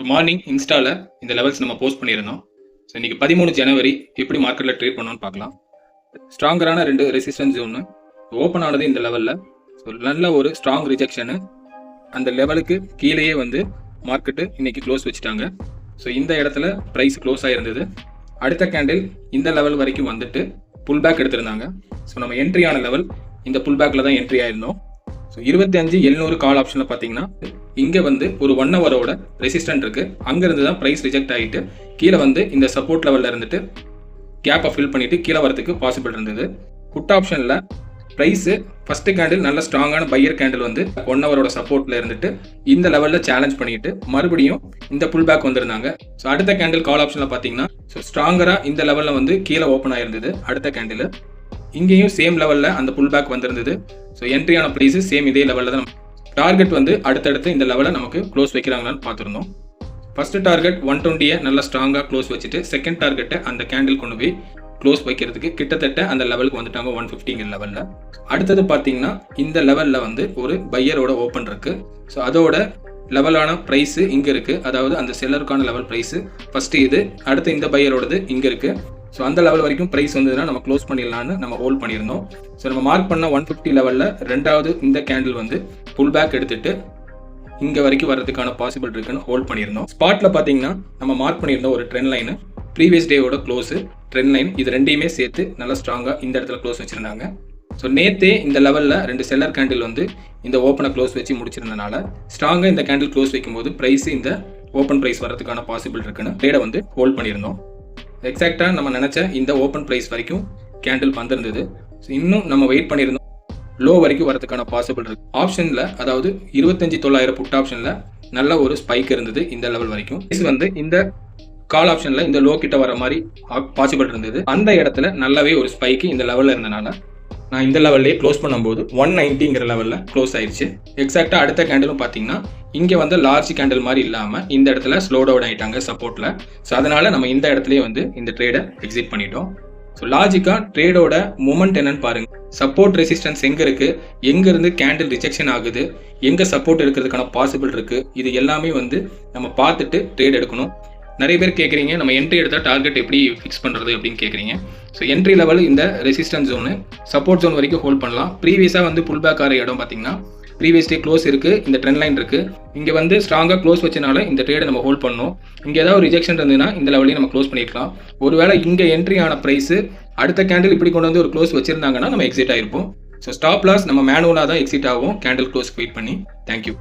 So morning இன்ஸ்டாவில் இந்த levels நம்ம போஸ்ட் பண்ணியிருந்தோம். ஸோ இன்றைக்கி பதிமூணு ஜனவரி எப்படி மார்க்கெட்டில் ட்ரேட் பண்ணோன்னு பார்க்கலாம். ஸ்ட்ராங்கரான ரெண்டு ரெசிஸ்டன்ஸ் ஒன்று ஓப்பன் ஆனது இந்த லெவலில் ஸோ நல்ல ஒரு ஸ்ட்ராங் ரிஜெக்ஷனு அந்த லெவலுக்கு கீழேயே வந்து மார்க்கெட்டு இன்னைக்கு க்ளோஸ் வச்சுட்டாங்க. ஸோ இந்த இடத்துல ப்ரைஸ் க்ளோஸ் ஆகிருந்தது அடுத்த கேண்டில் இந்த லெவல் வரைக்கும் வந்துட்டு புல் பேக் எடுத்திருந்தாங்க. ஸோ நம்ம என்ட்ரியான லெவல் இந்த புல் பேக்கில் தான் என்ட்ரி ஆயிருந்தோம். ஸோ இருபத்தி அஞ்சு எழுநூறு கால் ஆப்ஷனில் பார்த்தீங்கன்னா இங்கே வந்து ஒரு ஒன் ஹவரோட ரெசிஸ்டன்ட் இருக்கு. அங்கேருந்து தான் ப்ரைஸ் ரிஜெக்ட் ஆகிட்டு கீழே வந்து இந்த சப்போர்ட் லெவலில் இருந்துட்டு கேப்பை ஃபில் பண்ணிட்டு கீழே வரதுக்கு பாசிபிள் இருந்தது. புட் ஆப்ஷனில் ப்ரைஸு ஃபஸ்ட்டு கேண்டில் நல்ல ஸ்ட்ராங்கான பையர் கேண்டில் வந்து ஒன் ஹவரோட சப்போர்ட்டில் இருந்துட்டு இந்த லெவலில் சேலஞ்ச் பண்ணிட்டு மறுபடியும் இந்த புல் பேக் வந்திருந்தாங்க. ஸோ அடுத்த கேண்டில் கால் ஆப்ஷனில் பார்த்தீங்கன்னா ஸோ ஸ்ட்ராங்கராக இந்த லெவலில் வந்து கீழே ஓப்பன் ஆயிருந்தது அடுத்த கேண்டில் இங்கேயும் சேம் லெவலில் அந்த புல் பேக் வந்திருந்தது ஸோ என்ட்ரியான ப்ரைஸு சேம் இதே லெவலில் தான் டார்கெட் வந்து அடுத்தடுத்து இந்த லெவலில் நமக்கு க்ளோஸ் வைக்கிறாங்களான்னு பார்த்துருந்தோம். ஃபஸ்ட்டு டார்கெட் ஒன் டுவெண்ட்டியை நல்லா ஸ்ட்ராங்காக க்ளோஸ் வச்சுட்டு செகண்ட் டார்கெட்டை அந்த கேண்டில் கொண்டு போய் க்ளோஸ் வைக்கிறதுக்கு கிட்டத்தட்ட அந்த லெவலுக்கு வந்துட்டாங்க ஒன் ஃபிஃப்டிங்கிற லெவலில் அடுத்தது பார்த்தீங்கன்னா இந்த லெவலில் வந்து ஒரு பையரோட ஓப்பன் இருக்குது ஸோ அதோட லெவலான ப்ரைஸு இங்கே இருக்குது அதாவது அந்த செல்லருக்கான லெவல் ப்ரைஸு ஃபஸ்ட்டு இது அடுத்து இந்த பையரோடது இங்கே இருக்குது ஸோ அந்த லெவல் வரைக்கும் ப்ரைஸ் வந்ததுன்னா நம்ம க்ளோஸ் பண்ணிடலான்னு நம்ம ஹோல்ட் பண்ணியிருந்தோம். ஸோ நம்ம மார்க் பண்ண ஒன் ஃபிஃப்டி லெவலில் ரெண்டாவது இந்த கேண்டில் வந்து புல் பேக் எடுத்துட்டு இங்கே வரைக்கும் வர்றதுக்கான பாசிபிள் இருக்குன்னு ஹோல்ட் பண்ணியிருந்தோம். ஸ்பாட்டில் பார்த்தீங்கன்னா நம்ம மார்க் பண்ணியிருந்தோம் ஒரு ட்ரெண்ட் லைனு ப்ரீவியஸ் டேவோட க்ளோஸு ட்ரெண்ட் லைன் இது ரெண்டையுமே சேர்த்து நல்லா ஸ்ட்ராங்காக இந்த இடத்துல க்ளோஸ் வச்சுருந்தாங்க. ஸோ நேற்றே இந்த லெவலில் ரெண்டு செல்லர் கேண்டில் வந்து இந்த ஓப்பனை க்ளோஸ் வச்சு முடிச்சிருந்தனால ஸ்ட்ராங்காக இந்த கேண்டில் க்ளோஸ் வைக்கும்போது ப்ரைஸ் இந்த ஓப்பன் ப்ரைஸ் வரதுக்கான பாசிபிள் இருக்குன்னு ட்ரேடை வந்து ஹோல்ட் பண்ணியிருந்தோம். எக்ஸாக்டாக நம்ம நினச்ச இந்த ஓப்பன் ப்ரைஸ் வரைக்கும் கேண்டில் வந்திருந்தது. ஸோ இன்னும் நம்ம வெயிட் பண்ணியிருந்தோம். லோ வரைக்கும் வரதுக்கான பாசிபிள் இருக்கு. ஆப்ஷனில் அதாவது இருபத்தஞ்சி தொள்ளாயிரம் புட் ஆப்ஷனில் நல்ல ஒரு ஸ்பைக் இருந்தது இந்த லெவல் வரைக்கும். இது வந்து இந்த கால் ஆப்ஷனில் இந்த லோ கிட்ட வர மாதிரி பாசிபிள் இருந்தது. அந்த இடத்துல நல்லாவே ஒரு ஸ்பைக்கு இந்த லெவலில் இருந்தனால நான் இந்த லெவல்லே க்ளோஸ் பண்ணும்போது ஒன் நைன்ட்டிங்கிற லெவலில் க்ளோஸ் ஆயிடுச்சு. எக்ஸாக்டாக அடுத்த கேண்டிலும் பார்த்தீங்கன்னா இங்கே வந்து லார்ஜ் கேண்டில் மாதிரி இல்லாமல் இந்த இடத்துல ஸ்லோ டவுன் ஆகிட்டாங்க சப்போர்ட்டில் ஸோ அதனால் நம்ம இந்த இடத்துலேயே வந்து இந்த ட்ரேடை எக்ஸிட் பண்ணிட்டோம். ஸோ லாஜிக்காக ட்ரேடோட மூமெண்ட் என்னன்னு பாருங்க. சப்போர்ட் ரெசிஸ்டன்ஸ் எங்கே இருக்குது எங்கேருந்து கேண்டில் ரிஜெக்ஷன் ஆகுது? எங்கே சப்போர்ட் எடுக்கிறதுக்கான பாசிபிள் இருக்குது இது எல்லாமே வந்து நம்ம பார்த்துட்டு ட்ரேட் எடுக்கணும். நிறைய பேர் கேட்குறீங்க நம்ம என்ட்ரி எடுத்தால் டார்கெட் எப்படி ஃபிக்ஸ் பண்ணுறது அப்படின்னு கேட்குறீங்க ஸோ என்ட்ரி லெவல் இந்த ரெசிஸ்டன்ஸ் ஜோனு சப்போர்ட் ஜோன் வரைக்கும் ஹோல்ட் பண்ணலாம். ப்ரீவியஸாக வந்து புல் பேக் ஆகிற இடம் பார்த்தீங்கன்னா ப்ரீவியஸ் டே க்ளோஸ் இருக்குது இந்த ட்ரெண்ட் லைன் இருக்குது இங்கே வந்து ஸ்ட்ராங்காக க்ளோஸ் வச்சனால இந்த ட்ரேடை நம்ம ஹோல்ட் பண்ணோம் இங்கே ஏதாவது ரிஜெக்ஷன் இருந்ததுன்னா இந்த லெவலையும் நம்ம க்ளோஸ் பண்ணிக்கலாம். ஒருவேளை இங்கே என்ட்ரி ஆன ப்ரைஸு அடுத்த கேண்டில் இப்படி கொண்டு வந்து ஒரு க்ளோஸ் வச்சிருந்தாங்கன்னா நம்ம எக்ஸிட் ஆகிருப்போம் ஸோ ஸ்டாப் லாஸ் நம்ம மேனுவலாக தான் எக்ஸிட் ஆகும் கேண்டில் க்ளோஸ் வெயிட் பண்ணி. Thank you